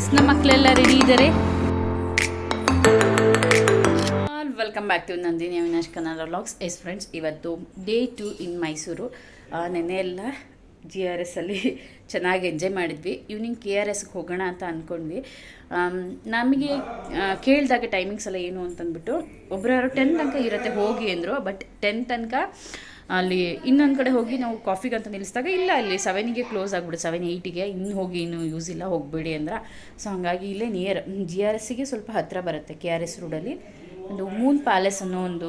S ನಮ್ಮ ಮಕ್ಕಳೆಲ್ಲ ready ಇದ್ದಾರೆ welcome back to Nandini Avinash Kannada vlogs yes friends ಇವತ್ತು ಡೇ ಟು ಇನ್ ಮೈಸೂರು ನೆನೆ ಎಲ್ಲ ಜಿ ಆರ್ ಎಸ್ ಅಲ್ಲಿ ಚೆನ್ನಾಗಿ ಎಂಜಾಯ್ ಮಾಡಿದ್ವಿ. ಈವ್ನಿಂಗ್ ಕೆ ಆರ್ ಎಸ್ಗೆ ಹೋಗೋಣ ಅಂತ ಅಂದ್ಕೊಂಡ್ವಿ ನಮಗೆ ಕೇಳಿದಾಗ ಟೈಮಿಂಗ್ಸ್ ಎಲ್ಲ ಏನು ಅಂತಂದ್ಬಿಟ್ಟು ಒಬ್ಬರು ಟೆನ್ ತನಕ ಇರುತ್ತೆ ಹೋಗಿ ಅಂದರು ಬಟ್ ಟೆನ್ ತನಕ ಅಲ್ಲಿ ಇನ್ನೊಂದು ಕಡೆ ಹೋಗಿ ನಾವು ಕಾಫಿಗೆ ಅಂತ ನಿಲ್ಲಿಸಿದಾಗ ಇಲ್ಲ ಅಲ್ಲಿ ಸೆವೆನಿಗೆ ಕ್ಲೋಸ್ ಆಗಿಬಿಡುತ್ತೆ. ಸೆವೆನ್ ಏಯ್ಟಿಗೆ ಇನ್ನು ಹೋಗಿ ಇನ್ನೂ ಯೂಸ್ ಇಲ್ಲ ಹೋಗಬೇಡಿ ಅಂದ್ರೆ. ಸೊ ಹಂಗಾಗಿ ಇಲ್ಲೇ ನಿಯರ್ ಜಿ ಆರ್ ಎಸ್ಸಿಗೆ ಸ್ವಲ್ಪ ಹತ್ತಿರ ಬರುತ್ತೆ ಕೆ ಆರ್ ಎಸ್ ರೋಡಲ್ಲಿ ಒಂದು ಮೂನ್ ಪ್ಯಾಲೇಸ್ ಅನ್ನೋ ಒಂದು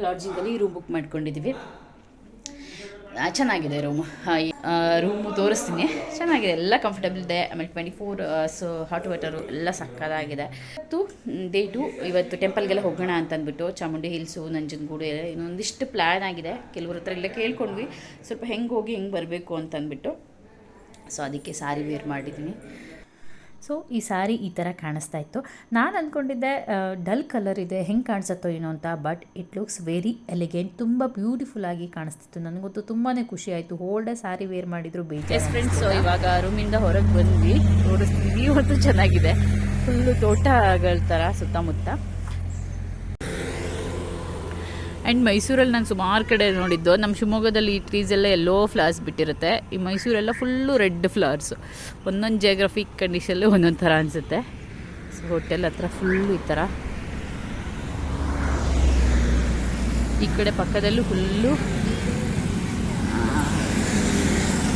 ಲಾಡ್ಜಿಂಗಲ್ಲಿ ರೂಮ್ ಬುಕ್ ಮಾಡ್ಕೊಂಡಿದ್ದೀವಿ ಆ, ಚೆನ್ನಾಗಿದೆ ರೂಮ್ ರೂಮು ತೋರಿಸ್ತೀನಿ. ಚೆನ್ನಾಗಿದೆ, ಎಲ್ಲ ಕಂಫರ್ಟಬಲ್ ಇದೆ. ಆಮೇಲೆ twenty four so hot water ಎಲ್ಲ ಸಕ್ಕದಾಗಿದೆ. ಮತ್ತು ಡೇ ಟು ಇವತ್ತು ಟೆಂಪಲ್ಗೆಲ್ಲ ಹೋಗೋಣ ಅಂತ ಅಂದ್ಬಿಟ್ಟು ಚಾಮುಂಡಿ ಹಿಲ್ಸು ನಂಜನಗೂಡು ಇನ್ನೊಂದಿಷ್ಟು ಪ್ಲ್ಯಾನ್ ಆಗಿದೆ. ಕೆಲವ್ರ ಹತ್ರ ಎಲ್ಲ ಕೇಳ್ಕೊಂಡ್ವಿ. ಸ್ವಲ್ಪ ಹೆಂಗೆ ಹೋಗಿ ಹೆಂಗೆ ಬರಬೇಕು ಅಂತಂದ್ಬಿಟ್ಟು. ಸೊ ಅದಕ್ಕೆ ಸಾರಿ ವೇರ್ ಮಾಡಿದ್ದೀನಿ ಸೊ ಈ ಸಾರಿ ಈ ಥರ ಕಾಣಿಸ್ತಾ ಇತ್ತು. ನಾನು ಅಂದ್ಕೊಂಡಿದ್ದೆ ಡಲ್ ಕಲರ್ ಇದೆ ಹೆಂಗೆ ಕಾಣಿಸುತ್ತೋ ಏನೋ ಅಂತ but it looks very elegant ತುಂಬ ಬ್ಯೂಟಿಫುಲ್ ಆಗಿ ಕಾಣಿಸ್ತಿತ್ತು. ನನಗಂತೂ ತುಂಬಾ ಖುಷಿ ಆಯಿತು. ಹೋಲ್ ಡೇ ಸಾರಿ ವೇರ್ ಮಾಡಿದ್ರು ಬೇಜಾರು ಫ್ರೆಂಡ್ಸ್ ಇವಾಗ ರೂಮಿಂದ ಹೊರಗೆ ಬಂದ್ವಿ. ನೋಡಿಸ್ತೀವಿ ಇವತ್ತು ಚೆನ್ನಾಗಿದೆ. ಫುಲ್ಲು ತೋಟಗಳ ಥರ ಸುತ್ತಮುತ್ತ. ಆ್ಯಂಡ್ ಮೈಸೂರಲ್ಲಿ ನಾನು ಸುಮಾರು ಕಡೆ ನೋಡಿದ್ದು. ನಮ್ಮ ಶಿವಮೊಗ್ಗದಲ್ಲಿ ಈ ಟ್ರೀಸ್ ಎಲ್ಲ ಎಲ್ಲೋ ಫ್ಲವರ್ಸ್ ಬಿಟ್ಟಿರುತ್ತೆ. ಈ ಮೈಸೂರೆಲ್ಲ ಫುಲ್ಲು ರೆಡ್ ಫ್ಲವರ್ಸು ಒಂದೊಂದು ಜಿಯೋಗ್ರಫಿಕ್ ಕಂಡೀಷನಲ್ಲೂ ಒಂದೊಂದು ಥರ ಅನಿಸುತ್ತೆ. ಸೊ ಹೋಟೆಲ್ ಹತ್ರ ಫುಲ್ಲು ಈ ಥರ. ಈ ಕಡೆ ಪಕ್ಕದಲ್ಲೂ ಫುಲ್ಲು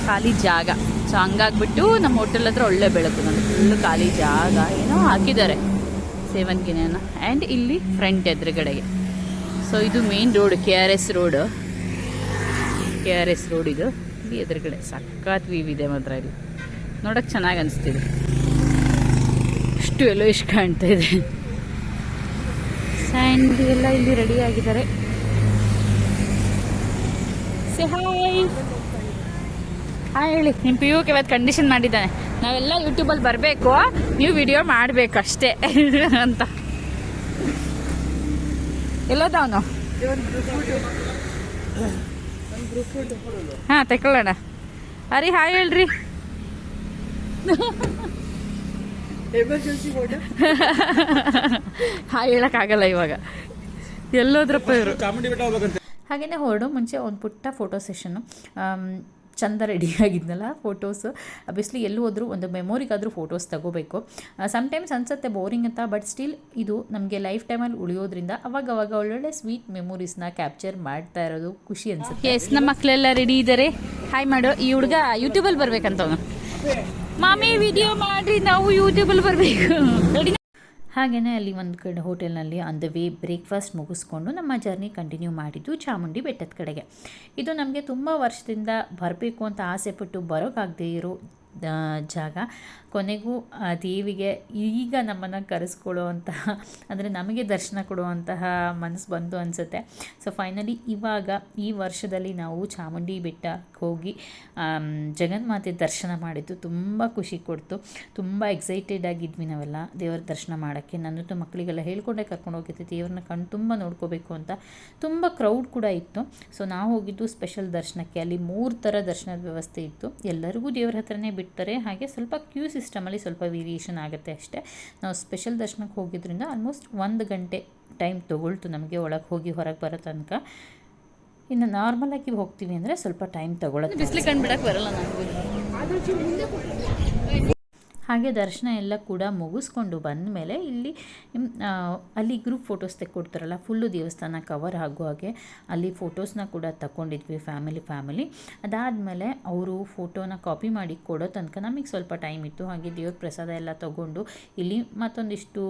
ಖಾಲಿ ಜಾಗ. ಸೊ ಹಂಗಾಗ್ಬಿಟ್ಟು ನಮ್ಮ ಹೋಟೆಲ್ ಹತ್ರ ಒಳ್ಳೆ ಬೆಳಕು. ನಾನು ಫುಲ್ಲು ಖಾಲಿ ಜಾಗ. ಏನೋ ಹಾಕಿದ್ದಾರೆ. ಸೇವಂತಿಗೆನ ಆ್ಯಂಡ್ ಇಲ್ಲಿ ಫ್ರಂಟ್ ಎದುರುಗಡೆಗೆ. ಸೊ ಇದು main road K R S road K R S road ಇದು. ಇಲ್ಲಿ ಎದುರುಗಡೆ ಸಖತ್ ವೀವ್ ಇದೆ ಮಾತ್ರ ಇಲ್ಲಿ ನೋಡೋಕೆ ಚೆನ್ನಾಗಿ ಅನಿಸ್ತಿದೆ. ಇಷ್ಟು ಎಲ್ಲೋ ಇಷ್ಟು ಕಾಣ್ತಾ ಇದೆ. ಸ್ಯಾಂಡ್ ಎಲ್ಲ ಇಲ್ಲಿ ರೆಡಿ ಆಗಿದ್ದಾರೆ. ಹಾಯ್ ಹೇಳಿ. ನಿಮ್ಮ ಪಿ ಯುಗೆ ಇವತ್ತು ಕಂಡೀಷನ್ ಮಾಡಿದ್ದಾನೆ. ನಾವೆಲ್ಲ ಯೂಟ್ಯೂಬಲ್ಲಿ ಬರಬೇಕು. ನೀವು ವಿಡಿಯೋ ಮಾಡಬೇಕು ಅಷ್ಟೇ. ಅಂತ. ಎಲ್ಲೋದವನು ಹಾಂ ತಗೊಳ್ಳೋಣ. ಅರಿ ಹಾಯ್ ಹೇಳ್ರಿ. ಹಾಯ್ ಹೇಳೋಕ್ಕಾಗಲ್ಲ ಇವಾಗ. ಎಲ್ಲೋದ್ರಪ್ಪ ಇವರು. ಹಾಗೆಯೇ ಹೊರಡು ಮುಂಚೆ ಒಂದು ಪುಟ್ಟ ಫೋಟೋ ಸೆಷನ್ನು ಚಂದ ರೆಡಿ ಆಗಿದ್ನಲ್ಲ ಫೋಟೋಸ್ ಅಬ್ವಿಯಸ್ಲಿ ಎಲ್ಲೂ ಹೋದರೂ ಒಂದು ಮೆಮೊರಿಗಾದರೂ ಫೋಟೋಸ್ ತಗೋಬೇಕು. ಸಮ್ಟೈಮ್ಸ್ ಅನಿಸುತ್ತೆ ಬೋರಿಂಗ್ ಅಂತ ಬಟ್ ಸ್ಟಿಲ್ ಇದು ನಮಗೆ ಲೈಫ್ ಟೈಮಲ್ಲಿ ಉಳಿಯೋದ್ರಿಂದ ಅವಾಗ ಅವಾಗ ಒಳ್ಳೊಳ್ಳೆ ಸ್ವೀಟ್ ಮೆಮೊರೀಸ್ನ ಕ್ಯಾಪ್ಚರ್ ಮಾಡ್ತಾ ಇರೋದು ಖುಷಿ ಅನ್ಸುತ್ತೆ. ಎಸ್ ನಮ್ಮ ಮಕ್ಕಳೆಲ್ಲ ರೆಡಿ ಇದ್ದಾರೆ ಹಾಯ್ ಮಾಡು, ಈ ಹುಡುಗ ಯೂಟ್ಯೂಬಲ್ಲಿ ಬರಬೇಕಂತ ಮಾಮಿ ವಿಡಿಯೋ ಮಾಡ್ರಿ, ನಾವು ಯೂಟ್ಯೂಬಲ್ಲಿ ಬರಬೇಕು. ರೆಡಿ ಹಾಗೆಯೇ ಅಲ್ಲಿ ಒಂದು ಕಡೆ ಹೋಟೆಲ್ನಲ್ಲಿ ಆನ್ ದ ವೇ ಬ್ರೇಕ್ಫಾಸ್ಟ್ ಮುಗಿಸ್ಕೊಂಡು ನಮ್ಮ ಜರ್ನಿ ಕಂಟಿನ್ಯೂ ಮಾಡಿದ್ದು ಚಾಮುಂಡಿ ಬೆಟ್ಟದ ಕಡೆಗೆ. ಇದು ನಮಗೆ ತುಂಬ ವರ್ಷದಿಂದ ಬರಬೇಕು ಅಂತ ಆಸೆ ಪಟ್ಟು ಬರೋಕ್ಕಾಗದೇ ಇರೋ ಜಾಗ. ಕೊನೆಗೂ ಆ ದೇವಿಗೆ ಈಗ ನಮ್ಮನ್ನು ಕರೆಸ್ಕೊಳ್ಳುವಂತಹ ಅಂದರೆ ನಮಗೆ ದರ್ಶನ ಕೊಡುವಂತಹ ಮನಸ್ಸು ಬಂತು ಅನಿಸುತ್ತೆ. ಸೊ ಫೈನಲಿ ಇವಾಗ ಈ ವರ್ಷದಲ್ಲಿ ನಾವು ಚಾಮುಂಡಿ ಬೆಟ್ಟಕ್ಕೆ ಹೋಗಿ ಜಗನ್ಮಾತೆ ದರ್ಶನ ಮಾಡಿದ್ದು ತುಂಬ ಖುಷಿ ಕೊಡ್ತು. ತುಂಬ ಎಕ್ಸೈಟೆಡ್ ಆಗಿದ್ವಿ ನಾವೆಲ್ಲ ದೇವರ ದರ್ಶನ ಮಾಡೋಕ್ಕೆ. ನನ್ನದು ಮಕ್ಕಳಿಗೆಲ್ಲ ಹೇಳ್ಕೊಂಡೇ ಕರ್ಕೊಂಡು ಹೋಗಿದ್ದೆ. ದೇವ್ರನ್ನ ಕಣ್ಣು ತುಂಬ ನೋಡ್ಕೋಬೇಕು ಅಂತ. ತುಂಬ ಕ್ರೌಡ್ ಕೂಡ ಇತ್ತು. ಸೊ ನಾವು ಹೋಗಿದ್ದು ಸ್ಪೆಷಲ್ ದರ್ಶನಕ್ಕೆ. ಅಲ್ಲಿ ಮೂರು ಥರ ದರ್ಶನದ ವ್ಯವಸ್ಥೆ ಇತ್ತು. ಎಲ್ಲರಿಗೂ ದೇವ್ರ ಹತ್ರನೇ ಬಿಡ್ತಾರೆ. ಹಾಗೆ ಸ್ವಲ್ಪ ಕ್ಯೂ ಸಿಸ್ಟಮಲ್ಲಿ ಸ್ವಲ್ಪ ವೇರಿಯೇಷನ್ ಆಗುತ್ತೆ ಅಷ್ಟೇ. ನಾವು ಸ್ಪೆಷಲ್ ದರ್ಶನಕ್ಕೆ ಹೋಗಿದ್ದರಿಂದ ಆಲ್ಮೋಸ್ಟ್ ಒಂದು ಗಂಟೆ ಟೈಮ್ ತೊಗೊಳ್ತು ನಮಗೆ ಒಳಗೆ ಹೋಗಿ ಹೊರಗೆ ಬರೋ ತನಕ. ಇನ್ನು ನಾರ್ಮಲಾಗಿ ಹೋಗ್ತೀವಿ ಅಂದರೆ ಸ್ವಲ್ಪ ಟೈಮ್ ತೊಗೊಳತ್ತೆ ಬಿಸಿಲು ಕಂಡುಬಿಡಕ್ಕೆ ಬರಲ್ಲ ಹಾಗೆ ದರ್ಶನ ಎಲ್ಲ ಕೂಡ ಮುಗಿಸ್ಕೊಂಡು ಬಂದ ಮೇಲೆ ಇಲ್ಲಿ ಅಲ್ಲಿ ಗ್ರೂಪ್ ಫೋಟೋಸ್ ತೆಕ್ಕೊಡ್ತಾರಲ್ಲ ಫುಲ್ಲು ದೇವಸ್ಥಾನ ಕವರ್ ಆಗೋ ಹಾಗೆ ಅಲ್ಲಿ ಫೋಟೋಸ್ನ ಕೂಡ ತಗೊಂಡಿದ್ವಿ ಫ್ಯಾಮಿಲಿ ಫ್ಯಾಮಿಲಿ ಅದಾದಮೇಲೆ ಅವರು ಫೋಟೋನ ಕಾಪಿ ಮಾಡಿ ಕೊಡೋ ತನಕ ನಮಗೆ ಸ್ವಲ್ಪ ಟೈಮ್ ಇತ್ತು. ಹಾಗೆ ದೇವ್ರ ಪ್ರಸಾದ ಎಲ್ಲ ತಗೊಂಡು ಇಲ್ಲಿ ಮತ್ತೊಂದಿಷ್ಟು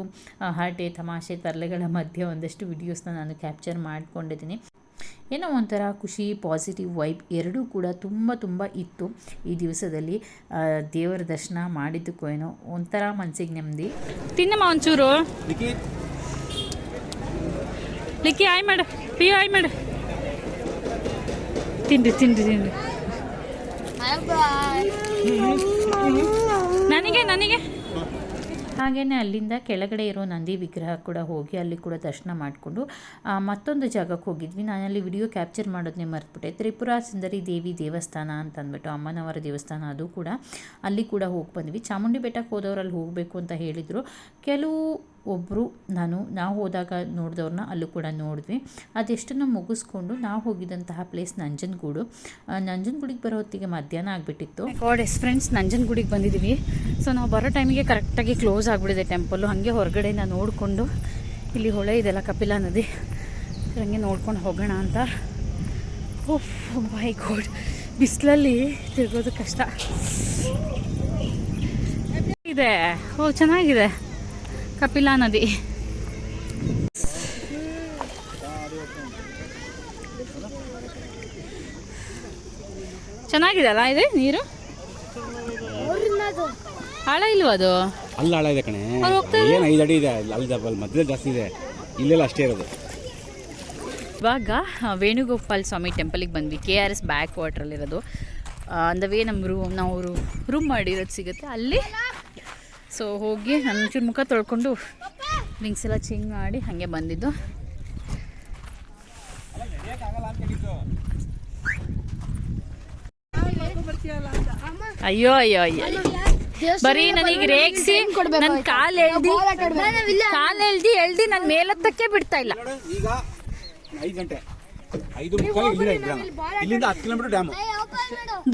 ಹರಟೆ, ತಮಾಷೆ, ತರಲೆಗಳ ಮಧ್ಯೆ ಒಂದಷ್ಟು ವಿಡಿಯೋಸ್ನ ನಾನು ಕ್ಯಾಪ್ಚರ್ ಮಾಡ್ಕೊಂಡಿದ್ದೀನಿ. ಏನೋ ಒಂಥರ ಖುಷಿ ಪಾಸಿಟಿವ್ ವೈಬ್ ಎರಡೂ ಕೂಡ ತುಂಬ ತುಂಬ ಇತ್ತು. ಈ ದಿವಸದಲ್ಲಿ ದೇವರ ದರ್ಶನ ಮಾಡಿದ್ದಕ್ಕೂ ಏನೋ ಒಂಥರ ಮನಸ್ಸಿಗೆ ನೆಮ್ಮದಿ. ತಿನ್ನಮ್ಮ ಒಂಚೂರು. ಲಿಕ್ಕಿ ಆಯ್ ಮಾಡು. ಪಿಯು ಆಯ್ ಮಾಡು. ತಿನ್ರಿ ತಿನ್ರಿ ತಿನ್ರಿ. ನನಗೆ ನನಗೆ. ಹಾಗೆಯೇ ಅಲ್ಲಿಂದ ಕೆಳಗಡೆ ಇರೋ ನಂದಿ ವಿಗ್ರಹ ಕೂಡ ಹೋಗಿ ಅಲ್ಲಿ ಕೂಡ ದರ್ಶನ ಮಾಡಿಕೊಂಡು ಮತ್ತೊಂದು ಜಾಗಕ್ಕೆ ಹೋಗಿದ್ವಿ. ನಾನಲ್ಲಿ ವಿಡಿಯೋ ಕ್ಯಾಪ್ಚರ್ ಮಾಡೋದನ್ನೇ ಮರ್ತ್ಬಿಟ್ಟೆ. ತ್ರಿಪುರ ಸುಂದರಿ ದೇವಿ ದೇವಸ್ಥಾನ ಅಂತ ಅಂದ್ಬಿಟ್ಟು ಅಮ್ಮನವರ ದೇವಸ್ಥಾನ ಅದು ಕೂಡ ಅಲ್ಲಿ ಕೂಡ ಹೋಗಿ ಬಂದ್ವಿ. ಚಾಮುಂಡಿ ಬೆಟ್ಟಕ್ಕೆ ಹೋದವರಲ್ಲಿ ಹೋಗಬೇಕು ಅಂತ ಹೇಳಿದರು. ಕೆಲವು ಒಬ್ಬರು ನಾನು, ನಾವು ಹೋದಾಗ ನೋಡಿದವ್ರನ್ನ ಅಲ್ಲೂ ಕೂಡ ನೋಡಿದ್ವಿ. ಅದೆಷ್ಟನ್ನು ಮುಗಿಸ್ಕೊಂಡು ನಾವು ಹೋಗಿದ್ದಂತಹ ಪ್ಲೇಸ್ ನಂಜನಗೂಡು. ನಂಜನಗೂಡಿಗೆ ಬರೋ ಹೊತ್ತಿಗೆ ಮಧ್ಯಾಹ್ನ ಆಗಿಬಿಟ್ಟಿತ್ತು. ಗಾಡ್ ಎಸ್ ಫ್ರೆಂಡ್ಸ್ ನಂಜನಗೂಡಿಗೆ ಬಂದಿದ್ದೀವಿ. ಸೊ ನಾವು ಬರೋ ಟೈಮಿಗೆ ಕರೆಕ್ಟಾಗಿ ಕ್ಲೋಸ್ ಆಗಿಬಿಡಿದೆ ಟೆಂಪಲ್ಲು ಹಾಗೆ ನಾನು ನೋಡಿಕೊಂಡು, ಇಲ್ಲಿ ಹೊಳೆ ಇದೆಲ್ಲ ಕಪಿಲಾ ನದಿ. ಹಂಗೆ ನೋಡ್ಕೊಂಡು ಹೋಗೋಣ ಅಂತ. ಓಫ್ ಮೈ ಗೋಡ್ ಬಿಸಿಲಲ್ಲಿ ತಿರ್ಗೋದು ಕಷ್ಟ. ಇದೆ. ಓ ಚೆನ್ನಾಗಿದೆ. ಕಪಿಲಾ ನದಿ ಚೆನ್ನಾಗಿದೆ ಅಲ್ಲ ಇದೆ ನೀರು? ಆಳ ಇಲ್ವಾ ಅದು? ಅಲ್ಲ ಆಳ ಇದೆ ಕಣೆ. ಏನು ಐದು ಅಡಿ ಇದೆ? ಅಲ್ಲಿ ಮಧ್ಯದಲ್ಲಿ ಜಾಸ್ತಿ ಇದೆ. ಇಲ್ಲೆಲ್ಲ ಅಷ್ಟೇ ಇರೋದು. ಇವಾಗ ವೇಣುಗೋಪಾಲ್ ಸ್ವಾಮಿ ಟೆಂಪಲಿಗೆ ಬಂದ್ವಿ. ಕೆ ಆರ್ ಎಸ್ ಬ್ಯಾಕ್ ವಾಟ್ರಲ್ಲಿರೋದು ಅಂದವೇ ನಮ್ಮ ರೂಮ್ ನಾವು ರೂಮ್ ಮಾಡಿರೋದು ಸಿಗುತ್ತೆ. ಅಲ್ಲಿ ಸೊ ಹೋಗಿ ನನ್ನ ಒಂಚೂರು ಮುಖ ತೊಳ್ಕೊಂಡು ಡ್ರಿಂಕ್ಸ್ ಎಲ್ಲ ಚಿಂಗ್ ಮಾಡಿ ಹಾಗೆ ಬಂದಿದ್ದು. ಅಯ್ಯೋ ಅಯ್ಯೋ ಅಯ್ಯೋ ಬರೀ ನನಗೆ ರೇಗ್ಸಿ ನನ್ನ ಕಾಲು ಎಳ್ದಿ ಕಾಲು ಎಳ್ದಿ ಎಳ್ದಿ ನನ್ನ ಮೇಲತ್ತಕ್ಕೆ ಬಿಡ್ತಾ ಇಲ್ಲ. ಈಗ ಐದು ಗಂಟೆ. ಐದು ಇಲ್ಲಿಂದ ಇಲ್ಲಿಂದ ಹತ್ತು ಕಿಲೋಮೀಟರ್ ಡ್ಯಾಮು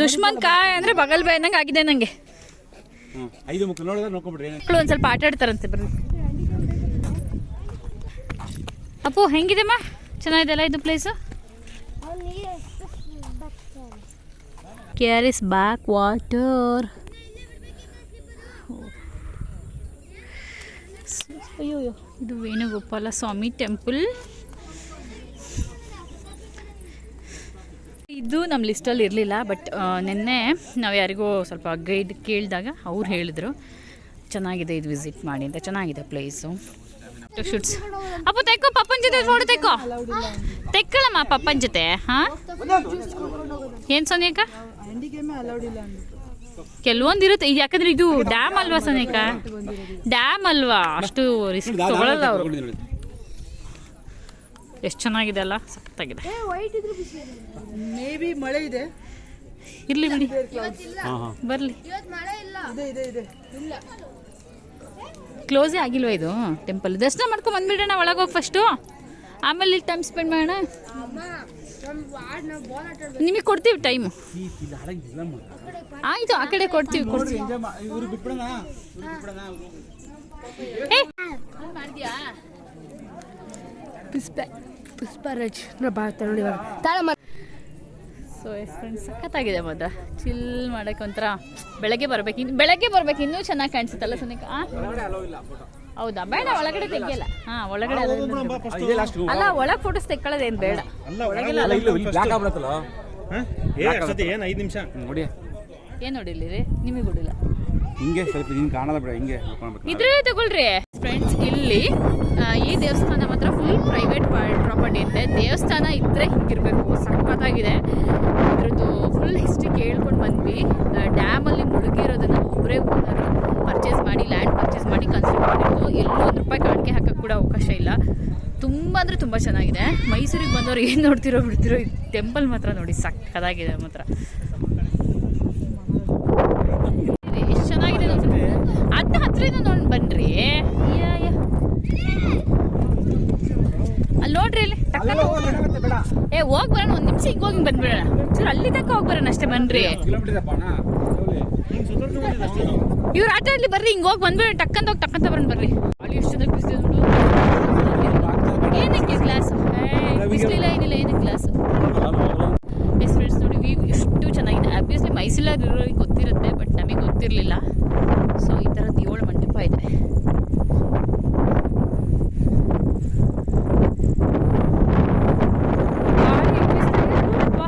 ದುಶ್ಮನ್ ಕಾಯ್ ಅಂದ್ರೆ ಬಗಲ್ ಬಾಯ್ನಂಗೆ ಆಗಿದೆ ನಂಗೆ. ಹ್ಞೂ ಐದು ಮಕ್ಕಳು ನೋಡಿದ್ರೆ ನೋಡ್ಕೊಂಬಿಡ್ರಿ ಮಕ್ಕಳು ಒಂದು ಸ್ವಲ್ಪ ಆಟ ಆಡ್ತಾರಂತೆ ಬರ್ರಿ ಅಪ್ಪು, ಹೆಂಗಿದೆಮ್ಮ? ಚೆನ್ನಾಗಿದೆಲ್ಲ ಇದು place K R S back water ಅಯ್ಯೋ ಇದು ವೇಣುಗೋಪಾಲ ಸ್ವಾಮಿ ಟೆಂಪಲ್ ಇದು ನಮ್ಮ ಲಿಸ್ಟಲ್ಲಿ ಇರಲಿಲ್ಲ ಬಟ್ ನಿನ್ನೆ ನಾವು ಯಾರಿಗೋ ಸ್ವಲ್ಪ ಗೈಡ್ ಕೇಳಿದಾಗ ಅವ್ರು ಹೇಳಿದ್ರು ಚೆನ್ನಾಗಿದೆ ಇದು ವಿಸಿಟ್ ಮಾಡಿ ಅಂತ ಚೆನ್ನಾಗಿದೆ ಪ್ಲೇಸು ಶೂಟ್ಸ್ ಅಪ್ಪ ತೆಕ್ಕೋ ಪಪ್ಪನ ಜೊತೆ ಫೋಟೋ ತೆಕ್ಕೋ. ತೆಕ್ಕಳಮ್ಮ ಪಪ್ಪನ ಜೊತೆ ಹಾಂ? ಏನು ಸೋನಿಯಕ್ಕ? ಕೆಲವೊಂದು ಇರುತ್ತೆ ಯಾಕಂದ್ರೆ ಇದು ಡ್ಯಾಮ್ ಅಲ್ವಾ ಸೋನಿಯಕ್ಕ? ಡ್ಯಾಮ್ ಅಲ್ವಾ? ಅಷ್ಟು ರಿಸ್ಕ್ ತಗೊಳಲ್ಲ ಅವರು. ಎಷ್ಟು ಚೆನ್ನಾಗಿದೆ ಅಲ್ಲ? ಸಖತ್ತಾಗಿದೆ. ಮೇ ಬಿ ಮಳೆ ಇದೆ. ಇರ್ಲಿ ಬಿಡಿ. ಬರಲಿ. ಇದೆ ಇದೆ ಇದೆ. ಕ್ಲೋಸೇ ಆಗಿಲ್ವಾ ಇದು ಟೆಂಪಲ್ ದರ್ಶನ ಮಾಡ್ಕೊಂಡು ಬಂದ್ಬಿಡೋಣ ಒಳಗೆ ಹೋಗಿ ಫಸ್ಟು ಆಮೇಲೆ ಇಲ್ಲಿ ಟೈಮ್ ಸ್ಪೆಂಡ್ ಮಾಡೋಣ. ನಿಮಗೆ ಕೊಡ್ತೀವಿ ಟೈಮು ಆಯಿತು ಆ ಕಡೆ ಕೊಡ್ತೀವಿ ಕೊಡ್ತೀವಿ. ಇವ್ರು ಬಿಟ್ಬಿಡೋಣ. ಇವ್ರು ಬಿಟ್ಬಿಡೋಣ. ಏ ಪುಷ್ಪ ಪುಷ್ಪರಾಜ್ ಬಾಳ್ತಾರೆ ನೋಡಿ ತಾಳ ಸೊ ಎಸ್ ಫ್ರೆಂಡ್ಸ್ ಸಖತ್ತಾಗಿದೆ ಮಾತ್ರ. ಚಿಲ್ ಮಾಡೋಕ್ಕೆ ಒಂಥರ ಬೆಳಗ್ಗೆ ಬರ್ಬೇಕು. ಇನ್ನು ಬೆಳಗ್ಗೆ ಬರ್ಬೇಕು. ಇನ್ನೂ ಚೆನ್ನಾಗಿ ಕಾಣಿಸುತ್ತಲ್ಲ ಸನಿಕ? ಹೌದಾ? ಬೇಡ ಒಳಗಡೆ ತೆಗಿಯಲ್ಲ. ಹಾ ಒಳಗಡೆ ಅಲ್ಲ- ಒಳಗೆ ಫೋಟೋಸ್ ತೆಕ್ಕೊಳ್ಳೋದೇನು ಬೇಡ. ಏನು ಐದು ನಿಮಿಷ? ನೋಡಿ. ಏನು ನೋಡಿಲ್ಲ ರೀ ನಿಮಗೆ ಹಿಂಗೆ ಸ್ವಲ್ಪ ಹಿಂಗೆ ಕಾಣಲ್ಲ ಬೇಡ ಹಿಂಗೆ ಇದ್ರೆ ಇದ್ರಲ್ಲೇ ತಗೊಳ್ರಿ. ಇಲ್ಲಿ ಈ ದೇವಸ್ಥಾನ ಮಾತ್ರ ಫುಲ್ ಪ್ರೈವೇಟ್ ಪ್ರಾಪರ್ಟಿ ಅಂತೆ. ದೇವಸ್ಥಾನ ಇದ್ರೆ ಹಿಂಗಿರ್ಬೇಕು, ಸಖತ್ತಾಗಿದೆ. ಇದ್ರದ್ದು ಫುಲ್ ಹಿಸ್ಟ್ರಿ ಕೇಳ್ಕೊಂಡು ಬಂದ್ವಿ. ಡ್ಯಾಮಲ್ಲಿ ಮುಳುಗಿರೋದನ್ನ ಒಬ್ಬರೇ ಓನರು ಪರ್ಚೇಸ್ ಮಾಡಿ ಲ್ಯಾಂಡ್ ಪರ್ಚೇಸ್ ಮಾಡಿ ಕನ್ಸ್ಟ್ರಕ್ಟ್ ಮಾಡಿದ್ದು. ಎಲ್ಲೂ ಒಂದು ರೂಪಾಯಿ ಕಾಣಿಕೆ ಹಾಕಕ್ಕೆ ಕೂಡ ಅವಕಾಶ ಇಲ್ಲ. ತುಂಬ ಅಂದರೆ ತುಂಬ ಚೆನ್ನಾಗಿದೆ. ಮೈಸೂರಿಗೆ ಬಂದವರು ಏನು ನೋಡ್ತಿರೋ ಬಿಡ್ತಿರೋ ಈ ಟೆಂಪಲ್ ಮಾತ್ರ ನೋಡಿ, ಸಖತ್ತಾಗಿದೆ ಮಾತ್ರ ಎಷ್ಟು ಚೆನ್ನಾಗಿದೆ ಅದನ್ನ ಹತ್ರದಿಂದ ನೋಡಿ ಬನ್ರಿ ಯಾ, ಯಾ. ಅಲ್ಲಿ ನೋಡ್ರಿ ಇಲ್ಲಿ ಟಕ್ಕನೆ ಏ ಹೋಗಿ ಬರೋಣ ಒಂದು ನಿಮಿಷ ಈಗ ಹೋಗಿ ಬಂದ್ಬಿಡೋಣ. ಚೂರು ಅಲ್ಲಿ ತಕ್ಕ ಹೋಗಿ ಬರೋಣ ಅಷ್ಟೇ ಬನ್ರಿ. ಇವ್ರ ಆಟ ಆಡ್ಲಿ ಬರ್ರಿ, ಹಿಂಗೆ ಹೋಗಿ ಬಂದ್ಬಿಡೋಣ ಟಕ್ಕಂತ ಹೋಗಿ ಟಕ್ಕಂತ ಬರೋಣ ಬರ್ರಿ. ಅಲ್ಲಿ ಎಷ್ಟು ಚೆನ್ನಾಗಿ ಬಿಸಿಲು ಏನಕ್ಕೆ ಗ್ಲಾಸ್ ಬಿಸಿಲಿಲ್ಲ, ಏನಿಲ್ಲ, ಏನಕ್ಕೆ ಗ್ಲಾಸ್ ಎಸ್ ಫ್ರೆಂಡ್ಸ್ ನೋಡಿ ವ್ಯೂ ಎಷ್ಟು ಚೆನ್ನಾಗಿದೆ. ಆಬ್ವಿಯಸ್ಲಿ ಮೈಸೂರಲ್ಲಿ ಗೊತ್ತಿರುತ್ತೆ ಬಟ್ ನಮಗೆ ಗೊತ್ತಿರಲಿಲ್ಲ ಸೊ ಈ ಥರದ್ದು ಏಳು ಮಂಟಪ ಇದೆ ಗಾಳಿ ಬೀಸ್ತಾ ಇದೆ, ಅಬ್ಬಾ.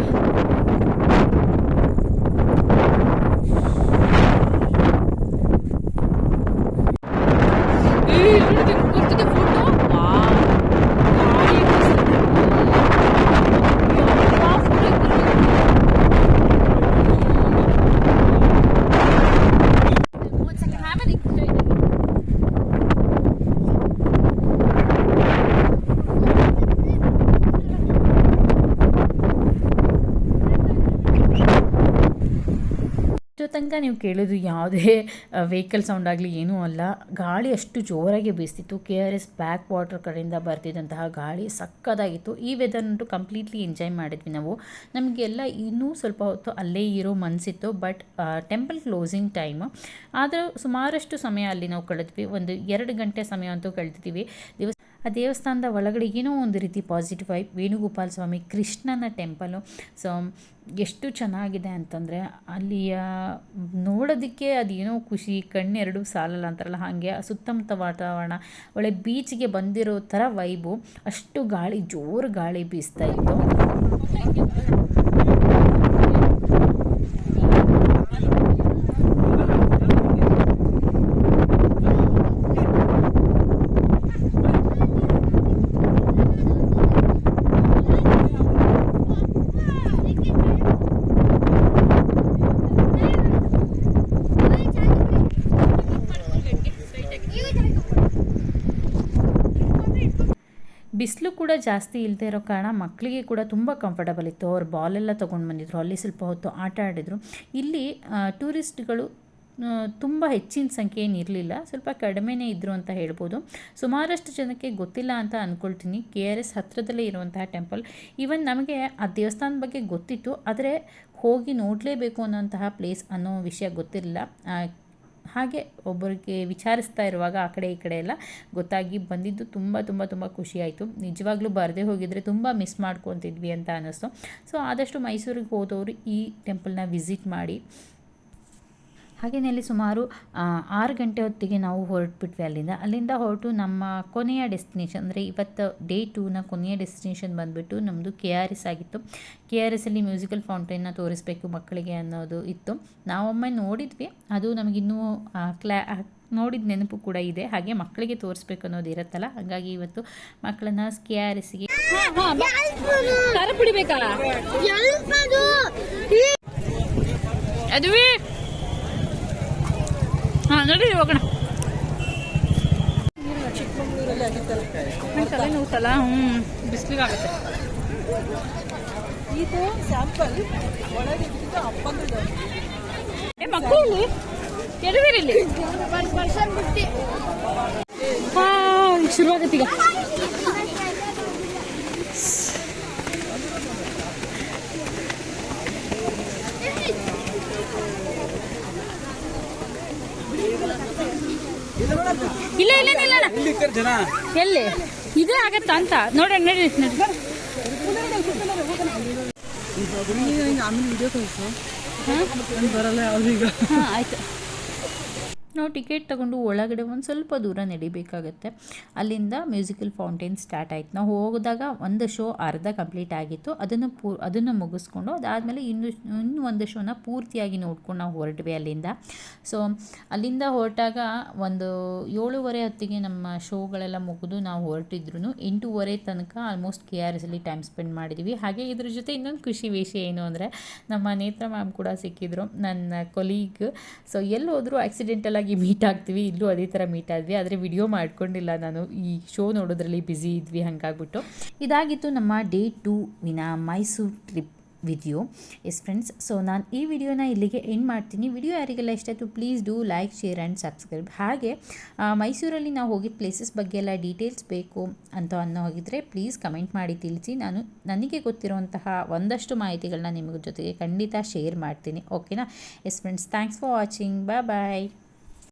ಏ, ಇಲ್ಲಿ ನೋಡಿ, ಹೆಂಗ್ ಬರ್ತಿದೆ photo. ವಾವ್. ಗಾಳಿ ಬೀಸ್ತಾ ಇದೆ. ಯಪ್ಪಾ, photo ಹೆಂಗ್ ಬರ್ತಿದೆ. ಒಂದ್ second, ಆಮೇಲೆ ಹಿಂಗ್ ನೀವು ಕೇಳೋದು ಯಾವುದೇ ವೆಹಿಕಲ್ ಸೌಂಡ್ ಆಗಲಿ ಏನೂ ಅಲ್ಲ. ಗಾಳಿ ಅಷ್ಟು ಜೋರಾಗಿ ಬೀಸ್ತಿತ್ತು. K R S back water ಕಡೆಯಿಂದ ಬರ್ತಿದ್ದಂತಹ ಗಾಳಿ ಸಕ್ಕದಾಗಿತ್ತು. ಈ ವೆದರ್ನಂತೂ ಕಂಪ್ಲೀಟ್ಲಿ ಎಂಜಾಯ್ ಮಾಡಿದ್ವಿ ನಾವು. ನಮಗೆಲ್ಲ ಇನ್ನೂ ಸ್ವಲ್ಪ ಹೊತ್ತು ಅಲ್ಲೇ ಇರೋ ಮನಸ್ಸಿತ್ತು ಬಟ್ ಟೆಂಪಲ್ ಕ್ಲೋಸಿಂಗ್ ಟೈಮ್ ಆದರೂ ಸುಮಾರಷ್ಟು ಸಮಯ ಅಲ್ಲಿ ನಾವು ಕಳೆದ್ವಿ. ಒಂದು ಎರಡು ಗಂಟೆ ಸಮಯ ಅಂತೂ ಕಳೆದಿದ್ದೀವಿ. ದಿವಸ ಆ ದೇವಸ್ಥಾನದ ಒಳಗಡೆ ಒಂದು ರೀತಿ ಪಾಸಿಟಿವ್ ವೈಬ್ ವೇಣುಗೋಪಾಲ ಸ್ವಾಮಿ ಕೃಷ್ಣನ ಟೆಂಪಲು ಸೊ ಎಷ್ಟು ಚೆನ್ನಾಗಿದೆ ಅಂತಂದರೆ ಅಲ್ಲಿಯ ನೋಡೋದಕ್ಕೆ ಅದೇನೋ ಖುಷಿ, ಕಣ್ಣೆರಡು ಸಾಲಲ್ಲ ಅಂತಾರಲ್ಲ ಹಾಗೆ ಸುತ್ತಮುತ್ತ ವಾತಾವರಣ, ಒಳ್ಳೆ ಬೀಚ್ಗೆ ಬಂದಿರೋ ಥರ ವೈಬು ಅಷ್ಟು ಗಾಳಿ, ಜೋರು ಗಾಳಿ ಬೀಸ್ತಾ ಇತ್ತು. ಬಿಸಿಲು ಕೂಡ ಜಾಸ್ತಿ ಇಲ್ಲದೆ ಇರೋ ಕಾರಣ ಮಕ್ಕಳಿಗೆ ಕೂಡ ತುಂಬ ಕಂಫರ್ಟಬಲ್ ಇತ್ತು. ಅವ್ರು ಬಾಲೆಲ್ಲ ತೊಗೊಂಡು ಬಂದಿದ್ರು ಅಲ್ಲಿ ಸ್ವಲ್ಪ ಹೊತ್ತು ಆಟ ಆಡಿದರು. ಇಲ್ಲಿ ಟೂರಿಸ್ಟ್ಗಳು ತುಂಬ ಹೆಚ್ಚಿನ ಸಂಖ್ಯೆ ಏನಿರಲಿಲ್ಲ ಸ್ವಲ್ಪ ಕಡಿಮೆನೇ ಇದ್ದರು ಅಂತ ಹೇಳ್ಬೋದು. ಸುಮಾರಷ್ಟು ಜನಕ್ಕೆ ಗೊತ್ತಿಲ್ಲ ಅಂತ ಅಂದ್ಕೊಳ್ತೀನಿ ಕೆ ಆರ್ ಎಸ್ ಹತ್ತಿರದಲ್ಲೇ ಇರುವಂತಹ ಟೆಂಪಲ್ ಈವನ್ ನಮಗೆ ಆ ದೇವಸ್ಥಾನದ ಬಗ್ಗೆ ಗೊತ್ತಿತ್ತು. ಆದರೆ, ಹೋಗಿ ನೋಡಲೇಬೇಕು ಅನ್ನೋಂತಹ ಪ್ಲೇಸ್ ಅನ್ನೋ ವಿಷಯ ಗೊತ್ತಿರಲಿಲ್ಲ. ಹಾಗೆ ಒಬ್ಬರಿಗೆ ವಿಚಾರಿಸ್ತಾ ಇರುವಾಗ ಆ ಕಡೆ ಈ ಕಡೆ ಎಲ್ಲ ಗೊತ್ತಾಗಿ ಬಂದಿದ್ದು ತುಂಬ ತುಂಬ ತುಂಬ ಖುಷಿಯಾಯಿತು ನಿಜವಾಗ್ಲೂ ಬರದೇ ಹೋಗಿದ್ರೆ ತುಂಬ ಮಿಸ್ ಮಾಡ್ಕೊತಿದ್ವಿ ಅಂತ ಅನ್ನಿಸ್ತು ಸೊ ಆದಷ್ಟು ಮೈಸೂರಿಗೆ ಹೋದವರು ಈ ಟೆಂಪಲ್ನ ವಿಸಿಟ್ ಮಾಡಿ. ಹಾಗೆಯೇ ಅಲ್ಲಿ ಸುಮಾರು ಆರು ಗಂಟೆ ಹೊತ್ತಿಗೆ ನಾವು ಹೊರಟ್ಬಿಟ್ವಿ ಅಲ್ಲಿಂದ. ಅಲ್ಲಿಂದ ಹೊರಟು ನಮ್ಮ ಕೊನೆಯ ಡೆಸ್ಟಿನೇಷನ್ ಅಂದರೆ ಇವತ್ತು ಡೇ ಟೂನ ಕೊನೆಯ ಡೆಸ್ಟಿನೇಷನ್ ಬಂದುಬಿಟ್ಟು ನಮ್ಮದು ಕೆ ಆರ್ ಎಸ್ ಆಗಿತ್ತು. ಕೆ ಆರ್ ಎಸ್ ಅಲ್ಲಿ ಮ್ಯೂಸಿಕಲ್ ಫೌಂಟೈನ್ನ ತೋರಿಸ್ಬೇಕು ಮಕ್ಕಳಿಗೆ ಅನ್ನೋದು ಇತ್ತು. ನಾವೊಮ್ಮೆ ನೋಡಿದ್ವಿ. ಅದು ನಮಗಿನ್ನೂ ಕ್ಲಾ ನೋಡಿದ ನೆನಪು ಕೂಡ ಇದೆ. ಹಾಗೆ ಮಕ್ಕಳಿಗೆ ತೋರಿಸ್ಬೇಕು ಅನ್ನೋದು ಇರುತ್ತಲ್ಲ ಹಾಗಾಗಿ ಇವತ್ತು ಮಕ್ಕಳನ್ನ ಕೆ ಆರ್ ಎಸ್ಗೆ ಅದುವೇ ಹಾಂ ನೋಡಿ ಹೋಗೋಣ. ತಲೆ ನೋವುತ್ತಲ್ಲ ಹ್ಞೂ ಬಿಸಿಲಿಗಾಗುತ್ತೆ. ಇದು ಸ್ಯಾಂಪಲ್ ಒಳಗೆ ಏ ಮಕ್ಕಳು ಎಡವಿರಿಲ್ಲಿ ಹಾಂ ಶುರುವಾಗತ್ತೀಗ ಇಲ್ಲ ಇಲ್ಲ ಇಲ್ಲ ಇಲ್ಲ. ಇಲ್ಲಿ ಇರ್ತಾರೆ ಜನ. ಎಲ್ಲಿ? ಇದೇ ಆಗತ್ತ ಅಂತ. ನೋಡಿ ನಡಿ ನಡಿ ಆಮೇಲೆ ವಿಡಿಯೋ ಕಳಿಸು. ನಾನು ಬರಲ್ಲ ಅವ್ರೀಗ ಹಾಂ ಆಯ್ತು. ನಾವು ಟಿಕೆಟ್ ತಗೊಂಡು ಒಳಗಡೆ ಒಂದು ಸ್ವಲ್ಪ ದೂರ ನಡಿಬೇಕಾಗತ್ತೆ. ಅಲ್ಲಿಂದ ಮ್ಯೂಸಿಕಲ್ ಫೌಂಟೇನ್ ಸ್ಟಾರ್ಟ್ ಆಯಿತು. ನಾವು ಹೋದಾಗ ಒಂದು ಶೋ ಅರ್ಧ ಕಂಪ್ಲೀಟ್ ಆಗಿತ್ತು. ಅದನ್ನು ಪೂ, ಅದನ್ನು ಮುಗಿಸ್ಕೊಂಡು ಅದಾದಮೇಲೆ ಇನ್ನು, ಇನ್ನೂ ಒಂದು ಶೋನ ಪೂರ್ತಿಯಾಗಿ ನೋಡ್ಕೊಂಡು ನಾವು ಹೊರಟ್ವಿ ಅಲ್ಲಿಂದ. ಸೊ ಅಲ್ಲಿಂದ ಹೊರಟಾಗ ಒಂದು ಏಳುವರೆ ಹೊತ್ತಿಗೆ ನಮ್ಮ ಶೋಗಳೆಲ್ಲ ಮುಗಿದು ನಾವು ಹೊರಟಿದ್ರು ಎಂಟೂವರೆ ತನಕ ಆಲ್ಮೋಸ್ಟ್ ಕೆ ಆರ್ ಎಸಲ್ಲಿ ಟೈಮ್ ಸ್ಪೆಂಡ್ ಮಾಡಿದ್ವಿ. ಹಾಗೆ ಇದ್ರ ಜೊತೆ ಇನ್ನೊಂದು ಖುಷಿ ವಿಷಯ ಏನು ಅಂದರೆ ನಮ್ಮ ನೇತ್ರ ಮ್ಯಾಮ್ ಕೂಡ ಸಿಕ್ಕಿದ್ರು. ನನ್ನ ಕೊಲೀಗ್ ಸೊ ಎಲ್ಲಿ ಹೋದರೂ ಆಕ್ಸಿಡೆಂಟಲ್ ಮೀಟ್ ಆಗ್ತೀವಿ. ಇಲ್ಲೂ ಅದೇ ಥರ ಮೀಟ್ ಆದ್ವಿ. ಆದರೆ ವಿಡಿಯೋ ಮಾಡ್ಕೊಂಡಿಲ್ಲ ನಾನು. ಈ ಶೋ ನೋಡೋದ್ರಲ್ಲಿ ಬ್ಯುಸಿ ಇದ್ವಿ, ಹಾಗಾಗ್ಬಿಟ್ಟು. ಇದಾಗಿತ್ತು ನಮ್ಮ ಡೇ ಟೂ ವಿನ Mysuru trip video yes friends so ನಾನು ಈ ವಿಡಿಯೋನ ಇಲ್ಲಿಗೆ ಎಂಡ್ ಮಾಡ್ತೀನಿ. ವಿಡಿಯೋ ಯಾರಿಗೆಲ್ಲ ಇಷ್ಟ ಆಯಿತು please do like share and subscribe ಹಾಗೆ ಮೈಸೂರಲ್ಲಿ ನಾವು ಹೋಗಿದ್ದ ಪ್ಲೇಸಸ್ ಬಗ್ಗೆ ಎಲ್ಲ ಡೀಟೇಲ್ಸ್ ಬೇಕು ಅಂತ ಅನ್ನೋ ಹೋಗಿದ್ರೆ ಪ್ಲೀಸ್ ಕಮೆಂಟ್ ಮಾಡಿ ತಿಳಿಸಿ. ನಾನು, ನನಗೆ ಗೊತ್ತಿರುವಂತಹ ಒಂದಷ್ಟು ಮಾಹಿತಿಗಳನ್ನ ನಿಮಗೆ ಜೊತೆಗೆ ಖಂಡಿತ ಶೇರ್ ಮಾಡ್ತೀನಿ. ಓಕೆನಾ yes friends thanks for watching bye bye